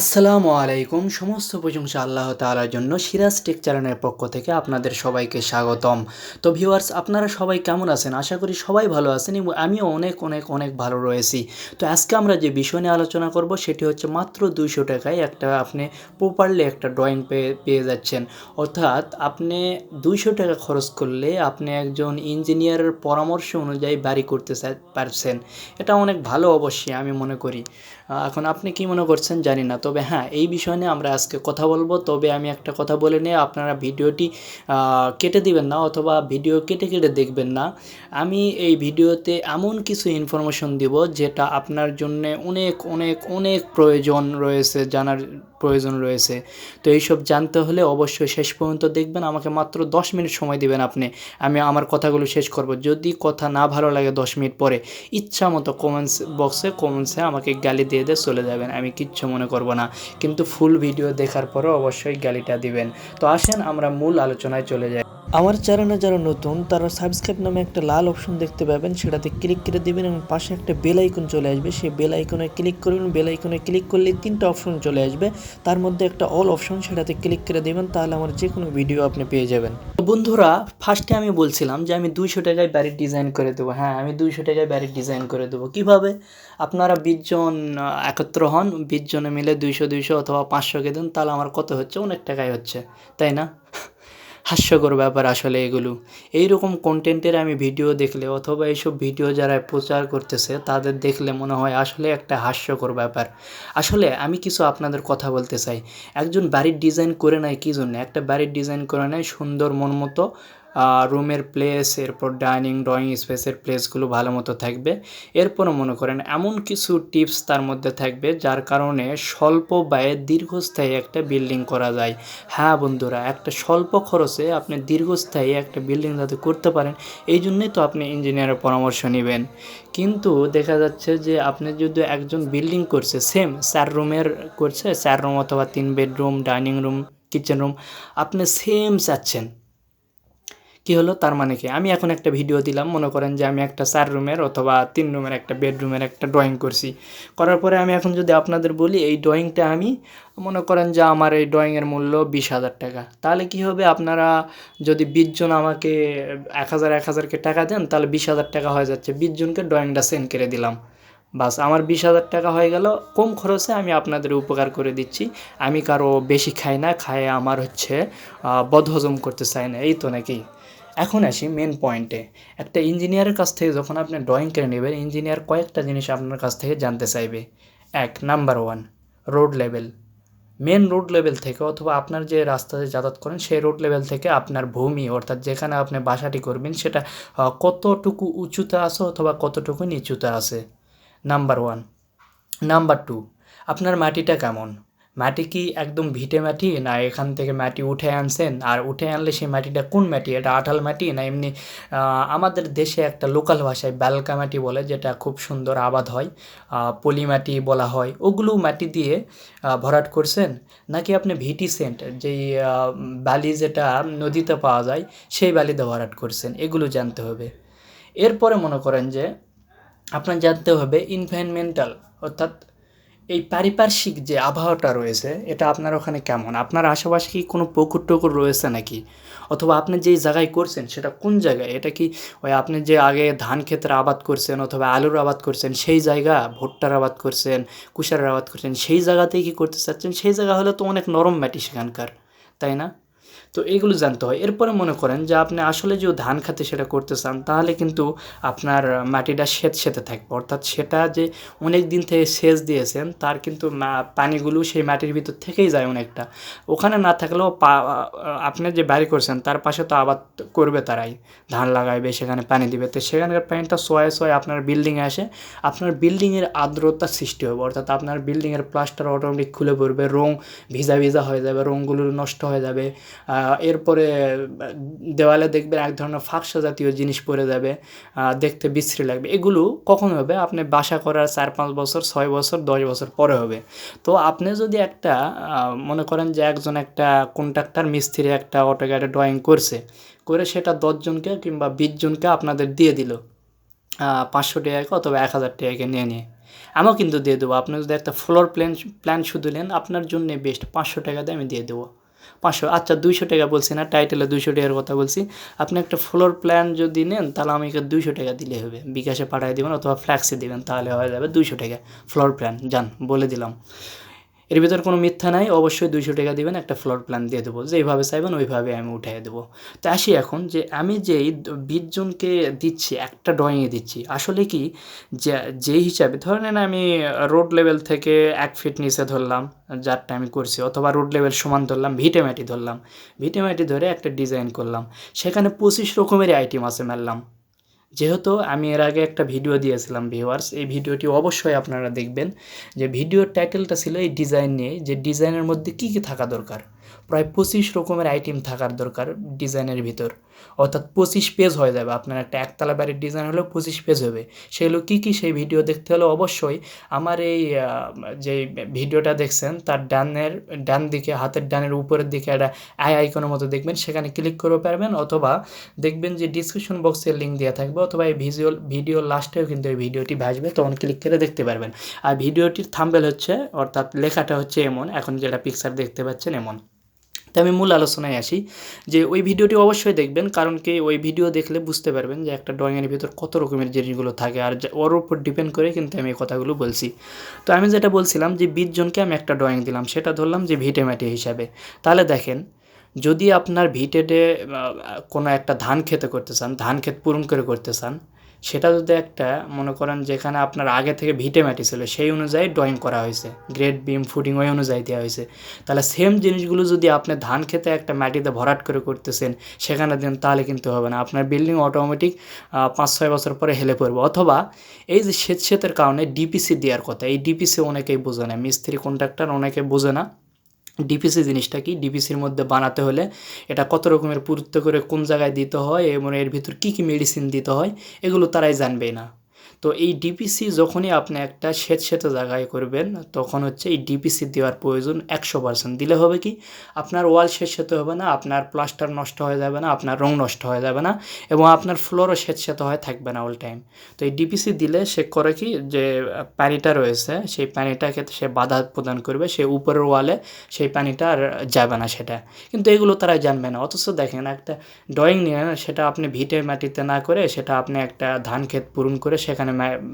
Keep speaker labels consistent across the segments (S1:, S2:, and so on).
S1: আসসালামু আলাইকুম। সমস্ত প্রশংসা আল্লাহ তাআলার জন্য। সিরাজ টেক চ্যানেলের পক্ষ থেকে আপনাদের সবাইকে স্বাগতম। তো ভিউয়ার্স, আপনারা সবাই কেমন আছেন? আশা করি সবাই ভালো আছেন এবং আমিও অনেক অনেক অনেক ভালো রয়েছি। তো আজকে আমরা যে বিষয় নিয়ে আলোচনা করব, সেটি হচ্ছে মাত্র দুইশো টাকায় একটা আপনি প্রপারলি একটা ড্রয়িং পেয়ে পেয়ে যাচ্ছেন। অর্থাৎ আপনি দুইশো টাকা খরচ করলে আপনি একজন ইঞ্জিনিয়ারের পরামর্শ অনুযায়ী বাড়ি করতে পারছেন। এটা অনেক ভালো অবশ্যই আমি মনে করি। এখন আপনি কি মনে করছেন জানি না। তবে হ্যাঁ এই বিষয় নিয়ে আমরা আজকে কথা বলব। তবে আমি একটা কথা বলে নিয়ে আপনারা ভিডিওটি কেটে দিবেন না অথবা ভিডিও কেটে কেটে দেখবেন না। আমি এই ভিডিওতে এমন কিছু ইনফরমেশন দিব যেটা আপনার জন্য অনেক অনেক অনেক প্রয়োজন রয়েছে জানার প্রয়োজন রয়েছে। তো এইসব জানতে হলে অবশ্যই শেষ পর্যন্ত দেখবেন, আমাকে মাত্র দশ মিনিট সময় দিবেন আপনি। আমি আমার কথাগুলো শেষ করব। যদি কথা না ভালো লাগে দশ মিনিট পরে, ইচ্ছা মতো কমেন্টস বক্সে কমেন্টসে আমাকে গালি দিয়ে দিয়ে চলে যাবেন। আমি কিচ্ছু মনে করব না। কিন্তু ফুল ভিডিও দেখার পরে অবশ্যই গালিটা দিবেন। তো আসেন, আমরা মূল আলোচনায় চলে যাই। আমার চ্যানেলে যারা নতুন, তারা সাবস্ক্রাইব নামে একটা লাল অপশন দেখতে পাবেন। সেটাতে ক্লিক করে দেবেন এবং পাশে একটা বেল আইকন চলে আসবে। সেই বেল আইকনে ক্লিক করবেন বেল আইকনে ক্লিক করলে তিনটা অপশন চলে আসবে। তার মধ্যে একটা অল অপশন, সেটাতে ক্লিক করে দেবেন, তাহলে আমার যে কোনো ভিডিও আপনি পেয়ে যাবেন। বন্ধুরা, ফার্স্টে আমি বলছিলাম যে আমি দুইশো টাকায় বাড়ির ডিজাইন করে দেবো। হ্যাঁ আমি দুইশো টাকায় বাড়ির ডিজাইন করে দেবো। কীভাবে? আপনারা বিশজন একত্র হন। বিশ জনে মিলে দুইশো দুইশো অথবা পাঁচশোকে দেন, তাহলে আমার কত হচ্ছে? অনেক টাকাই হচ্ছে। তাই না? হাস্যকর ব্যাপার আসলে এগুলো। এই রকম কন্টেন্টের আমি ভিডিও দেখলে অথবা এইসব ভিডিও যারা প্রচার করতেছে, তাদের দেখলে মনে হয় আসলে একটা হাস্যকর ব্যাপার। আসলে আমি কিছু আপনাদের কথা বলতে চাই। একজন বাড়ির ডিজাইন করে নেয় কী জন্য? একটা বাড়ির ডিজাইন করে নেয় সুন্দর মন মতো রুমের প্লেস এরপর ডাইনিং ড্রয়িং স্পেসের প্লেসগুলো ভালো মতো থাকবে। এরপরও মনে করেন এমন কিছু টিপস তার মধ্যে থাকবে, যার কারণে স্বল্প ব্যয়ে দীর্ঘস্থায়ী একটা বিল্ডিং করা যায়। হ্যাঁ বন্ধুরা, একটা স্বল্প খরচে আপনি দীর্ঘস্থায়ী একটা বিল্ডিং যাতে করতে পারেন, এই জন্যই তো আপনি ইঞ্জিনিয়ারের পরামর্শ নেবেন। কিন্তু দেখা যাচ্ছে যে আপনি যদি একজন বিল্ডিং করছে সেম চার রুমের করছে চার রুম অথবা তিন bedroom dining room kitchen room আপনি সেম চাচ্ছেন। কি হলো? তার মানে কি? আমি এখন একটা ভিডিও দিলাম, মনে করেন যে আমি একটা চার রুমের অথবা তিন রুমের একটা বেডরুমের একটা ড্রয়িং করছি। করার পরে আমি এখন যদি আপনাদের বলি, এই ড্রয়িংটা আমি মনে করেন যে আমার এই ড্রয়িংয়ের মূল্য বিশ হাজার টাকা। তাহলে কি হবে? আপনারা যদি বিশজন আমাকে এক হাজার, এক হাজারকে টাকা দেন, তাহলে বিশ হাজার টাকা হয়ে যাচ্ছে। বিশজনকে ড্রয়িংটা সেন্ড করে দিলাম। বাস, আমার বিশ হাজার টাকা হয়ে গেল। কম খরচে আমি আপনাদের উপকার করে দিচ্ছি। আমি কারও বেশি খাই না, খায় আমার হচ্ছে বদহজম করতে চাই না। এই তো নাকি? এখন আসি মেন পয়েন্টে একটা ইঞ্জিনিয়ারের কাছ থেকে যখন আপনি ড্রয়িং করে নেবেন ইঞ্জিনিয়ার কয়েকটা জিনিস আপনার কাছ থেকে জানতে চাইবে। এক number one road level main road level থেকে অথবা আপনার যে রাস্তাতে যাতায়াত করেন, সেই রোড লেভেল থেকে আপনার ভূমি, অর্থাৎ যেখানে আপনি বাসাটি করবেন, সেটা কতটুকু উঁচুতে আছে অথবা কতটুকু নিচুতে আছে? নাম্বার ওয়ান নাম্বার টু আপনার মাটিটা কেমন? মাটি কি একদম ভিটে মাটি? না, এখান থেকে মাটি উঠে আনছেন। আর উঠে আনলে সেই মাটিটা কোন মাটি? এটা আঠাল মাটি? না, এমনি আমাদের দেশে একটা লোকাল ভাষায় ব্যালকা মাটি বলে, যেটা খুব সুন্দর আবাদ হয়। পলি মাটি বলা হয়। ওগুলো মাটি দিয়ে ভরাট করছেন। নাকি আপনি ভিটি সেন্ট, যেই বালি যেটা নদীতে পাওয়া যায়, সেই বালিতে ভরাট করছেন? এগুলো জানতে হবে। এরপরে মনে করেন যে, আপনার জানতে হবে ইনভায়রনমেন্টাল অর্থাৎ এই পারিপার্শ্বিক যে আবহাওয়াটা রয়েছে, এটা আপনার ওখানে কেমন? আপনার আশেপাশে কি কোনো পুকুর টুকুর রয়েছে নাকি? অথবা আপনি যেই জায়গায় করছেন, সেটা কোন জায়গায়? এটা কি ওই আপনি যে আগে ধান ক্ষেতের আবাদ করছেন অথবা আলুর আবাদ করছেন, সেই জায়গা ভুট্টার আবাদ করছেন কুষারের আবাদ করছেন, সেই জায়গাতেই কি করতে চাচ্ছেন? সেই জায়গা হলে তো অনেক নরম মাটি সেখানকার, তাই না? তো এগুলো জানতে হয়। এরপরে মনে করেন যে আপনি আসলে যে ধান খাতে সেটা করতে চান, তাহলে কিন্তু আপনার মাটিটা সেত সেতে থাকবে। অর্থাৎ সেটা যে অনেক দিন থেকে সেচ দিয়েছেন, তার কিন্তু পানিগুলো সেই মাটির ভিতর থেকেই যায় অনেকটা। ওখানে না থাকলেও পা, আপনি যে বাড়ি করছেন, তার পাশে তো আবাদ করবে তারাই। ধান লাগাইবে, সেখানে পানি দিবে। তো সেখানকার পানিটা সোয়ে সোয়ে আপনার বিল্ডিংয়ে আসে। আপনার বিল্ডিংয়ের আর্দ্রতা সৃষ্টি হবে। অর্থাৎ আপনার বিল্ডিংয়ের প্লাস্টার অটোমেটিক খুলে পড়বে, রং ভিজা ভিজা হয়ে যাবে রঙগুলো নষ্ট হয়ে যাবে। এরপরে দেওয়ালে দেখবেন এক ধরনের ফাঁকসা জাতীয় জিনিস পড়ে যাবে দেখতে বিশ্রী লাগবে। এগুলো কখন হবে? আপনি বাসা করার চার পাঁচ বছর, ছয় বছর, দশ বছর পরে হবে। তো আপনি যদি একটা মনে করেন যে একজন একটা কন্ট্রাক্টর, মিস্ত্রি একটা অটোক্যাডে ড্রয়িং করছে, করে সেটা দশজনকে কিংবা বিশ জনকে আপনাদের দিয়ে দিল পাঁচশো টাকাকে অথবা এক হাজার টাকাকে নিয়ে নিয়ে। আমিও কিন্তু দিয়ে দেবো। আপনি যদি একটা ফ্লোর প্ল্যান প্ল্যান শুধু নেন, আপনার জন্য বেস্ট পাঁচশো টাকা দিয়ে আমি দিয়ে দেবো। পাঁচশো। আচ্ছা দুইশো টাকা বলছি না, টাইটেলে দুইশো টাকার কথা বলছি। আপনি একটা ফ্লোর প্ল্যান যদি নেন, তাহলে আমাকে দুইশো টাকা দিলে হবে। বিকাশে পাঠিয়ে দেবেন অথবা ফ্ল্যাক্সে দেবেন, তাহলে হয়ে যাবে দুইশো টাকা। ফ্লোর প্ল্যান যান, বলে দিলাম। এর ভিতর কোনো মিথ্যা নাই, অবশ্যই দুইশো টাকা দেবেন, একটা ফ্লোর প্ল্যান দিয়ে দেবো। যেইভাবে চাইবেন, ওইভাবে আমি উঠিয়ে দেবো। তো আসি এখন যে আমি যেই বিশ জনকে দিচ্ছি, একটা ড্রয়িংয়ে দিচ্ছি, আসলে কি যে হিসাবে ধরে নেন আমি রোড লেভেল থেকে এক ফিট নিচে ধরলাম, যারটা আমি করছি, অথবা রোড লেভেল সমান ধরলাম, ভিটে মাটি ধরলাম। ভিটে মাটি ধরে একটা ডিজাইন করলাম, সেখানে পঁচিশ রকমেরই আইটেম আছে মারলাম। যেহেতু আমি এর আগে একটা ভিডিও দিয়েছিলাম ভিউয়ার্স এই ভিডিওটি অবশ্যই আপনারা দেখবেন যে ভিডিওর টাইটেলটা ছিল এই ডিজাইন নিয়ে, যে ডিজাইনের মধ্যে কী কী থাকা দরকার। প্রায় পঁচিশ রকমের আইটেম থাকার দরকার ডিজাইনের ভিতর। অর্থাৎ পঁচিশ পেজ হয়ে যাবে। আপনার একটা একতলা বাড়ির ডিজাইন হলেও পঁচিশ পেজ হবে। সেগুলো কী কী সেই ভিডিও দেখতে হলে অবশ্যই আমার এই যে ভিডিওটা দেখছেন, তার ডানের, ডান দিকে, হাতের ডানের উপরের দিকে একটা আই আইকনের মতো দেখবেন। সেখানে ক্লিক করে পারবেন অথবা দেখবেন যে ডিসক্রিপশন বক্সে লিঙ্ক দেওয়া থাকবে। অথবা এই ভিজুয়াল ভিডিও লাস্টেও কিন্তু এই ভিডিওটি ভাসবে, তখন ক্লিক করে দেখতে পারবেন। আর ভিডিওটির থাম্বেল হচ্ছে, অর্থাৎ লেখাটা হচ্ছে এমন, এখন যেটা পিকচার দেখতে পাচ্ছেন এমন। তো আমি মূল আলোচনায় আসি, যে ওই ভিডিওটি অবশ্যই দেখবেন, কারণ কি ওই ভিডিও দেখলে বুঝতে পারবেন যে একটা ড্রয়িংয়ের ভিতর কত রকমের জিনিসগুলো থাকে, আর ওর উপর ডিপেন্ড করে কিন্তু আমি এই কথাগুলো বলছি। তো আমি যেটা বলছিলাম যে বিশ জনকে আমি একটা ড্রয়িং দিলাম, সেটা ধরলাম যে ভিটেমাটি হিসাবে। তাহলে দেখেন যদি আপনার ভিটেডে কোনো একটা ধান খেতে করতে চান, ধান ক্ষেত পূরণ করে করতে চান, সেটা যদি একটা, মনে করেন যেখানে আপনার আগে থেকে ভিটে মাটি ছিল, সেই অনুযায়ী ড্রয়িং করা হয়েছে। গ্রেড বিম ফুডিং ওই অনুযায়ী দেওয়া হয়েছে। তাহলে সেম জিনিসগুলো যদি আপনি ধান খেতে একটা মাটিতে ভরাট করে করতেছেন, সেখানে দেন, তাহলে কিন্তু হবে না। আপনার বিল্ডিং অটোমেটিক পাঁচ ছয় বছর পরে হেলে পড়বে। অথবা এই যে সেচ সেতের কারণে ডিপিসি দেওয়ার কথা, এই ডিপিসি অনেকেই বোঝে না। মিস্ত্রি কন্ট্রাক্টর অনেকে বোঝে না। ডিপিসি জিনিসটা কি? ডিপিসির মধ্যে বানাতে হলে এটা কত রকমের পুরুত্ব করে কোন জায়গায় দিতে হয় এবং এর ভিতর কী কী মেডিসিন দিতে হয়, এগুলো তারাই জানবে না। তো এই ডিপিসি যখনই আপনি একটা সেচ সেতে জায়গায় করবেন, তখন হচ্ছে এই ডিপিসি দেওয়ার প্রয়োজন একশো পার্সেন্ট দিলে হবে কি? আপনার ওয়াল শেষ সেতে হবে না, আপনার প্লাস্টার নষ্ট হয়ে যাবে না, আপনার রং নষ্ট হয়ে যাবে না এবং আপনার ফ্লোরও সেচ সেতে হয়ে, থাকবে না অল টাইম তো এই ডিপিসি দিলে সে করে কি? যে, পানিটা রয়েছে, সেই পানিটাকে সে বাধা প্রদান করবে, সে উপরের ওয়ালে সেই পানিটা আর যাবে না সেটা। কিন্তু এগুলো তারা জানবে না। অথচ দেখেন একটা ড্রয়িং নিয়ে সেটা আপনি ভিটে মাটিতে না করে, সেটা আপনি একটা ধান ক্ষেত পূরণ করে সেখানে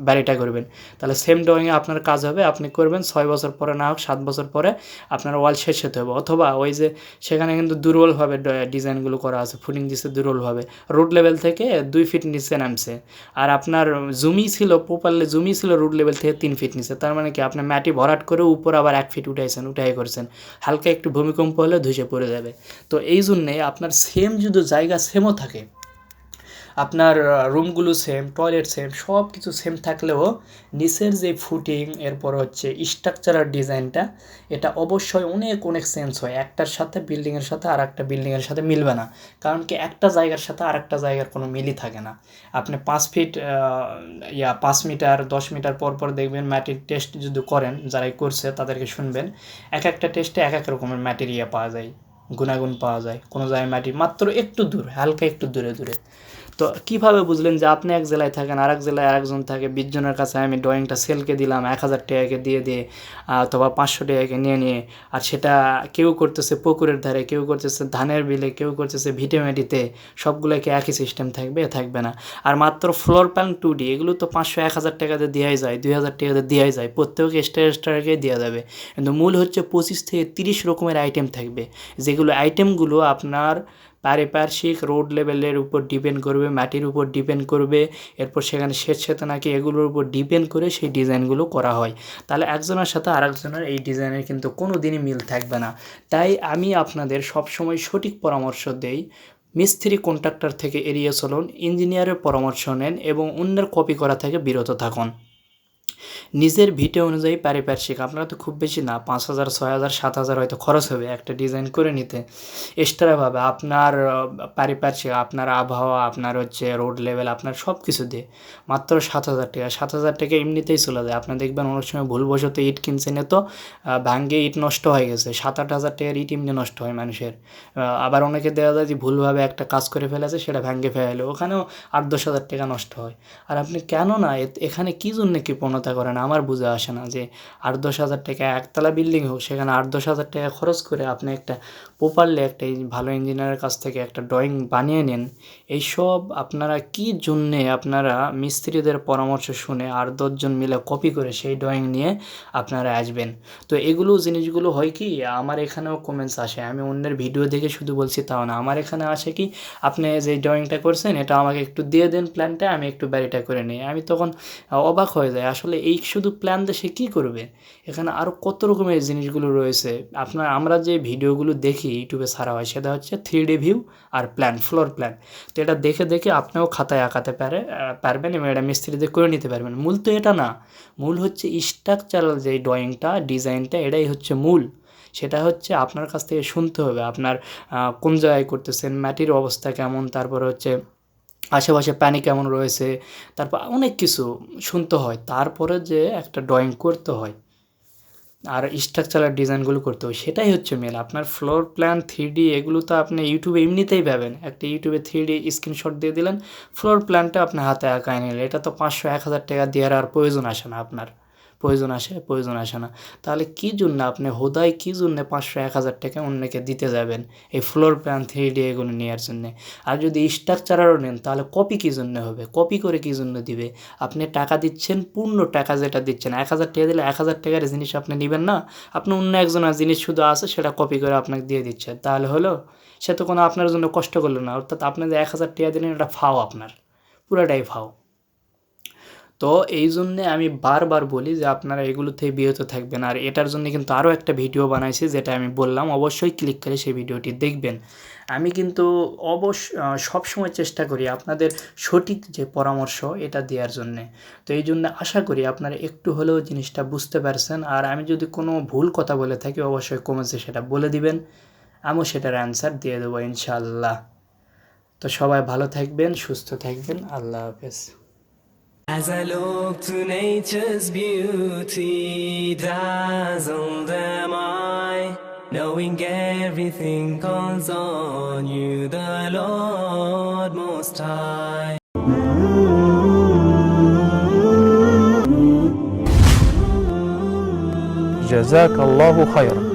S1: বাড়িটা করবেন। তাহলে সেম ড্রয়িংয়ে আপনার কাজ হবে, আপনি করবেন, ছয় বছর পরে না হোক, সাত বছর পরে আপনার ওয়াল শেষ হতে হবে। অথবা ওই যে সেখানে কিন্তু দুর্বলভাবে ডিজাইনগুলো করা আছে ফুটিং দিচ্ছে দুর্বলভাবে। রুট লেভেল থেকে দুই ফিট নিচে নামছে। আর আপনার জমি ছিল প্রপারলি জমি ছিল রুট লেভেল থেকে তিন ফিট নিচে। তার মানে কি, আপনি মাটি ভরাট করে উপর আবার এক ফিট উঠাইছেন, উঠাই করছেন। হালকা একটু ভূমিকম্প হলে ধসে পড়ে যাবে। তো এই জন্যে আপনার সেম যদি জায়গা সেমও থাকে আপনার রুমগুলো সেম টয়লেট সেম সব কিছু সেম থাকলেও নিচের যে ফুটিং এরপর হচ্ছে স্ট্রাকচারাল ডিজাইনটা এটা অবশ্যই অনেক অনেক চেঞ্জ হয়। একটার সাথে বিল্ডিংয়ের সাথে আর একটা বিল্ডিংয়ের সাথে মিলবে না। কারণ কি একটা জায়গার সাথে আর একটা জায়গার কোনো মিলই থাকে না। আপনি পাঁচ ফিট ইয়া, পাঁচ মিটার দশ মিটার পর পর দেখবেন ম্যাটির টেস্ট যদি করেন যারাই করছে তাদেরকে শুনবেন। এক একটা টেস্টে এক এক রকমের মাটির ইয়ে পাওয়া যায়, গুণাগুণ পাওয়া যায়। কোনো জায়গায় মাটি মাত্র একটু দূর, হালকা একটু দূরে দূরে। তো কীভাবে বুঝলেন যে আপনি এক জেলায় থাকেন আর এক জেলায় আরেকজন থাকে বিশজনের কাছে আমি ড্রয়িংটা সেলকে দিলাম, এক হাজার টাকাকে দিয়ে দিয়ে, অথবা পাঁচশো টাকাকে নিয়ে নিয়ে, আর সেটা কেউ করতেছে পুকুরের ধারে, কেউ করতেছে ধানের বিলে, কেউ করতেছে ভিটেমেটিতে সবগুলোকে একই সিস্টেম থাকবে থাকবে না। আর মাত্র ফ্লোর প্ল্যান টু ডি এগুলো তো পাঁচশো, এক হাজার টাকাতে দেওয়াই যায়, দুই হাজার টাকাতে দেওয়াই যায়, প্রত্যেককে এক্সট্রা এক্সট্রাকে দেওয়া যাবে। কিন্তু মূল হচ্ছে পঁচিশ থেকে তিরিশ রকমের আইটেম থাকবে, যেগুলো আইটেমগুলো আপনার পারিপার্শ্বিক রোড লেভেলের উপর ডিপেন্ড করবে, মাটির উপর ডিপেন্ড করবে, এরপর সেখানে স্বেচ্ছাতে নাকি এগুলোর উপর ডিপেন্ড করে সেই ডিজাইনগুলো করা হয়। তাহলে একজনের সাথে আরেকজনের এই ডিজাইনের কিন্তু কোনো দিনই মিল থাকবে না। তাই আমি আপনাদের সবসময় সঠিক পরামর্শ দেই, মিস্ত্রি কন্ট্রাক্টর থেকে এড়িয়ে চলুন ইঞ্জিনিয়ারের পরামর্শ নেন এবং অন্যের কপি করা থেকে বিরত থাকুন। নিজের ভিটে অনুযায়ী পারিপার্শ্বিক আপনারা তো খুব বেশি না, পাঁচ হাজার, ছয় হাজার, সাত হাজার হয়তো খরচ হবে একটা ডিজাইন করে নিতে। এক্সট্রাভাবে আপনার পারিপার্শ্বিক আপনার আবহাওয়া, আপনার হচ্ছে রোড লেভেল আপনার সব কিছু দিয়ে। মাত্র সাত হাজার টাকা। সাত হাজার টাকা এমনিতেই চলে যায়। আপনি দেখবেন অনেক সময় ভুলবশত ইট কিনছে কিনছেন তো ভাঙ্গে ইট নষ্ট হয়ে গেছে। সাত আট হাজার টাকার ইট এমনি নষ্ট হয় মানুষের। আবার অনেকে দেওয়া যায় যে ভুলভাবে একটা কাজ করে ফেলেছে, সেটা ভাঙ্গে ফেলে ওখানেও আট দশ হাজার টাকা নষ্ট হয়। আর আপনি কেন না এখানে কী জন্য কৃপণতা করেন, আমার বুঝে আসে না যে আট দশ হাজার টাকা একতলা বিল্ডিং হোক, সেখানে আট দশ হাজার টাকা খরচ করে আপনি একটা প্রপারলি একটা ভালো ইঞ্জিনিয়ারের কাছ থেকে একটা ড্রয়িং বানিয়ে নেন। এইসব আপনারা কী জন্যে আপনারা মিস্ত্রিদের পরামর্শ শুনে আর দশজন মিলে কপি করে সেই ড্রয়িং নিয়ে আপনারা আসবেন? তো এগুলো জিনিসগুলো হয় কি, আমার এখানেও কমেন্টস আসে। আমি অন্যের ভিডিও দেখে শুধু বলছি তাও না। আমার এখানে আসে কি, আপনি যে ড্রয়িংটা করছেন, এটা আমাকে একটু দিয়ে দেন প্ল্যানটা আমি একটু বাড়িটা করে নিই। আমি তখন অবাক হয়ে যায় আসলে এই শুধু প্ল্যান সে কী করবে? এখানে আরও কত রকমের জিনিসগুলো রয়েছে। আপনার, আমরা যে ভিডিওগুলো দেখি ইউটিউবে ছাড়া হয় সেটা হচ্ছে থ্রি ডি ভিউ আর প্ল্যান ফ্লোর প্ল্যান তো এটা দেখে দেখে আপনিও খাতায় আঁকাতে পারে পারবেন এবং এটা মিস্ত্রিদের করে নিতে পারবেন। মূল তো এটা না। মূল হচ্ছে স্ট্রাকচারাল যে ড্রয়িংটা ডিজাইনটা এটাই হচ্ছে মূল। সেটা হচ্ছে আপনার কাছ থেকে শুনতে হবে। আপনার কোন জায়গায় করতেছেন, মাটির অবস্থা কেমন, তারপর হচ্ছে আশেপাশে পানি কেমন রয়েছে, তারপর অনেক কিছু শুনতে হয়। তারপরে যে একটা ড্রয়িং করতে হয়। আর স্ট্রাকচারাল ডিজাইনগুলো করতে হবে, সেটাই হচ্ছে মেল আপনার ফ্লোর প্ল্যান থ্রি এগুলো তো আপনি ইউটিউবে এমনিতেই পাবেন। একটা ইউটিউবে থ্রি স্ক্রিনশট দিয়ে দিলেন ফ্লোর প্ল্যানটা আপনি হাতে আঁকায় নিলেন। এটা তো পাঁচশো, এক হাজার টাকা দেওয়ার আর প্রয়োজন আসে না আপনার। প্রয়োজন আসে প্রয়োজন আসে না। তাহলে কী জন্য আপনি হোদায় কী জন্য পাঁচশো, এক হাজার টাকা অন্যকে দিতে যাবেন এই ফ্লোর প্ল্যান থ্রি ডি এগুলো নেওয়ার জন্য? আর যদি স্ট্রাকচারারও নেন, তাহলে কপি কী জন্য হবে? কপি করে কী জন্য দিবে? আপনি টাকা দিচ্ছেন, পূর্ণ টাকা যেটা দিচ্ছেন, এক হাজার টাকা দিলে এক হাজার টাকার জিনিস আপনি নেবেন না। আপনি অন্য একজনের জিনিস শুধু আছে, সেটা কপি করে আপনাকে দিয়ে দিচ্ছেন তাহলে হলো, সে তো কোনো আপনার জন্য কষ্ট করল না। অর্থাৎ আপনি যে এক হাজার টাকা দিলেন, এটা ফাও আপনার। পুরাটাই ফাও। তো এই জন্যে আমি বারবার বলি যে আপনারা এগুলো থেকে বিরত থাকবেন। আর এটার জন্য কিন্তু আরও একটা ভিডিও বানাইছি যেটা আমি বললাম, অবশ্যই ক্লিক করে সেই ভিডিওটি দেখবেন। আমি কিন্তু অবশ্য সবসময় চেষ্টা করি আপনাদের সঠিক যে পরামর্শ এটা দেওয়ার জন্যে। তো এই জন্য আশা করি আপনারা একটু হলেও জিনিসটা বুঝতে পারছেন। আর আমি যদি কোনো ভুল কথা বলে থাকি অবশ্যই কমেছে সেটা বলে দিবেন। আমিও সেটার অ্যান্সার দিয়ে দেবো ইনশাল্লাহ তো সবাই ভালো থাকবেন, সুস্থ থাকবেন। আল্লাহ হাফেজ।
S2: As I look to nature's beauty, dazzled am I, knowing everything calls on you, the Lord Most High.
S3: جزاك الله خيرا